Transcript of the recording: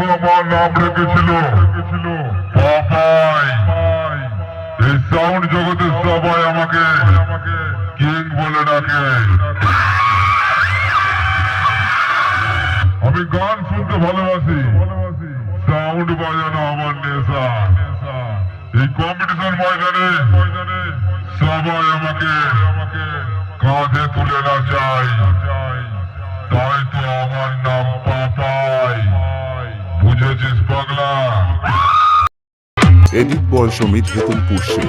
বাবা মা নাম রেখেছিল। এই সাউন্ড জগতে সবাই আমাকে কিং বলে ডাকে। আমি গান শুনতে ভালোবাসি। সাউন্ড বাজানো আমার নেশা। এই কম্পিটিশন ময়দানে সবাই আমাকে কাঁধে তুলে না চাই এডিট বল সমিত পুষে